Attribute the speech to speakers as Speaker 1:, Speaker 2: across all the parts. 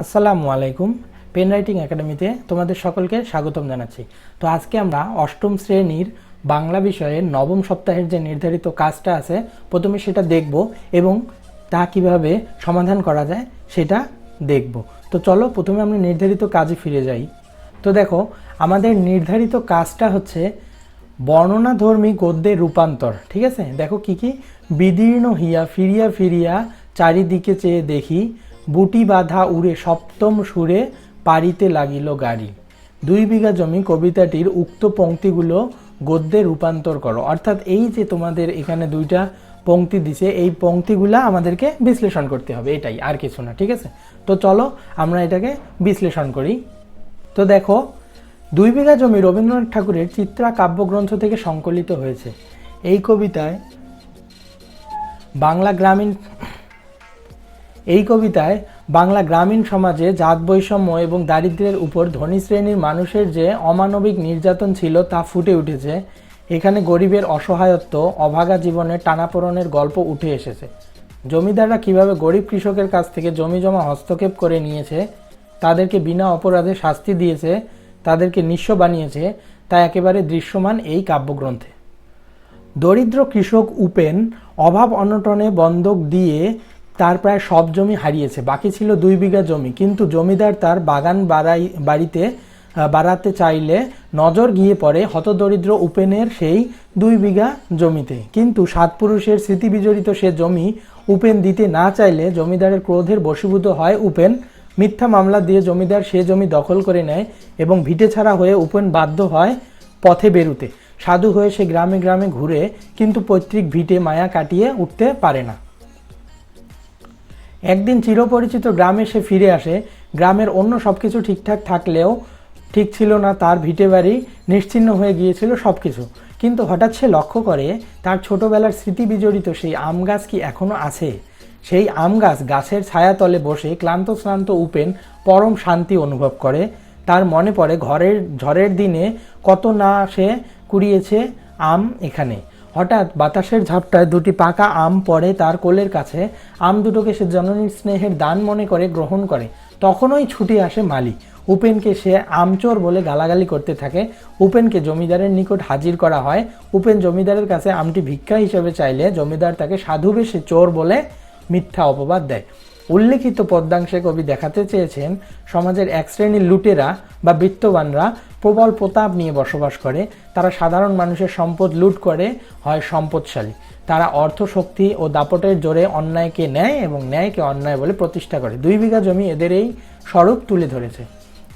Speaker 1: আসসালামু আলাইকুম pen writing একাডেমিতে তোমাদের সকলকে স্বাগতম জানাচ্ছি। তো আজকে আমরা অষ্টম শ্রেণির বাংলা বিষয়ে নবম সপ্তাহের যে নির্ধারিত কাজটা আছে, প্রথমে সেটা দেখব এবং তা কীভাবে সমাধান করা যায় সেটা দেখব। তো চলো প্রথমে আমরা নির্ধারিত কাজে ফিরে যাই। তো দেখো, আমাদের নির্ধারিত কাজটা হচ্ছে বর্ণনাধর্মী গদ্যের রূপান্তর, ঠিক আছে? দেখো কি কি? বিদীর্ণ হিয়া ফিরিয়া ফিরিয়া চারিদিকে চেয়ে দেখি বুটি বাঁধা উড়ে সপ্তম সুরে পারিতে লাগিল গাড়ি। দুই বিঘা জমি কবিতাটির উক্ত পংক্তিগুলো গদ্যে রূপান্তর করো। অর্থাৎ এই যে তোমাদের এখানে দুইটা পংক্তি দিছে, এই পংক্তিগুলা আমাদেরকে বিশ্লেষণ করতে হবে। এটাই, আর কিছু না, ঠিক আছে? তো চলো আমরা এটাকে বিশ্লেষণ করি। তো দেখো, দুই বিঘা জমি রবীন্দ্রনাথ ঠাকুরের চিত্রা কাব্যগ্রন্থ থেকে সংকলিত হয়েছে। এই কবিতায় বাংলা গ্রামীণ এই কবিতায় বাংলা গ্রামীণ সমাজে জাত বৈষম্য এবং দারিদ্র্যের উপর ধনী শ্রেণির মানুষের যে অমানবিক নির্যাতন ছিল তা ফুটে উঠেছে, এখানে গরিবের অসহায়ত্ব, অভাগা জীবনের টানাপোড়নের গল্প উঠে এসেছে। জমিদাররা কীভাবে গরিব কৃষকের কাছ থেকে জমি জমা হস্তক্ষেপ করে নিয়েছে, তাদেরকে বিনা অপরাধে শাস্তি দিয়েছে, তাদেরকে নিঃস্ব বানিয়েছে, তা একেবারে দৃশ্যমান এই কাব্যগ্রন্থে। দরিদ্র কৃষক উপেন অভাব অনটনে বন্ধক দিয়ে তার প্রায় সব জমি হারিয়েছে, বাকি ছিল দুই বিঘা জমি। কিন্তু জমিদার তার বাগান বাড়াই বাড়িতে বাড়াতে চাইলে নজর গিয়ে পড়ে হতদরিদ্র উপেনের সেই দুই বিঘা জমিতে। কিন্তু সাত পুরুষের স্মৃতিবিজড়িত সে জমি উপেন দিতে না চাইলে জমিদারের ক্রোধের বশীভূত হয় উপেন। মিথ্যা মামলা দিয়ে জমিদার সে জমি দখল করে নেয় এবং ভিটে ছাড়া হয়ে উপেন বাধ্য হয় পথে বেরুতে। সাধু হয়ে সে গ্রামে গ্রামে ঘুরে, কিন্তু পৈতৃক ভিটে মায়া কাটিয়ে উঠতে পারে না। একদিন চিরপরিচিত গ্রামে সে ফিরে আসে। গ্রামের অন্য সব কিছু ঠিকঠাক থাকলেও ঠিক ছিল না, তার ভিটে বাড়ি নিশ্চিহ্ন হয়ে গিয়েছিল সব কিছু কিন্তু হঠাৎ সে লক্ষ্য করে, তার ছোটবেলার স্মৃতি বিজড়িত সেই আম গাছ কি এখনও আছে? সেই আম গাছ গাছের ছায়াতলে বসে ক্লান্ত শ্রান্ত উপেন পরম শান্তি অনুভব করে। তার মনে পড়ে ঘরের ঝড়ের দিনে কত না সে কুড়িয়েছে আম এখানে। হঠাৎ বাতাসের ঝাপটায় দুটি পাকা আম পড়ে তার কোলের কাছে। আম দুটোকে সে জননীর স্নেহের দান মনে করে গ্রহণ করে। তখনই ছুটে আসে মালি উপেনকে সে আমচোর বলে গালাগালি করতে থাকে। উপেনকে জমিদারের নিকট হাজির করা হয়। উপেন জমিদারের কাছে আমটি ভিক্ষা হিসেবে চাইলে জমিদার তাকে সাধু বেশে চোর বলে মিথ্যা অপবাদ দেয়। উল্লেখিত পদ্মাংশে কবি দেখাতে চেয়েছেন, সমাজের এক শ্রেণির লুটেরা বা বিত্তবানরা প্রবল প্রতাপ নিয়ে বসবাস করে। তারা সাধারণ মানুষের সম্পদ লুট করে, হয় সম্পদশালী। তারা অর্থ শক্তি ও দাপটের জোরে অন্যায়কে ন্যায় এবং ন্যায়কে অন্যায় বলে প্রতিষ্ঠা করে। দুই বিঘা জমি এদের এই স্বরূপ তুলে ধরেছে।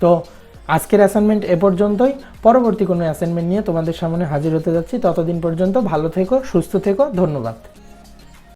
Speaker 1: তো, আজকের অ্যাসাইনমেন্ট এ পর্যন্তই। পরবর্তী কোনো অ্যাসাইনমেন্ট নিয়ে তোমাদের সামনে হাজির হতে যাচ্ছি। ততদিন পর্যন্ত ভালো থেকো, সুস্থ থেকো। ধন্যবাদ।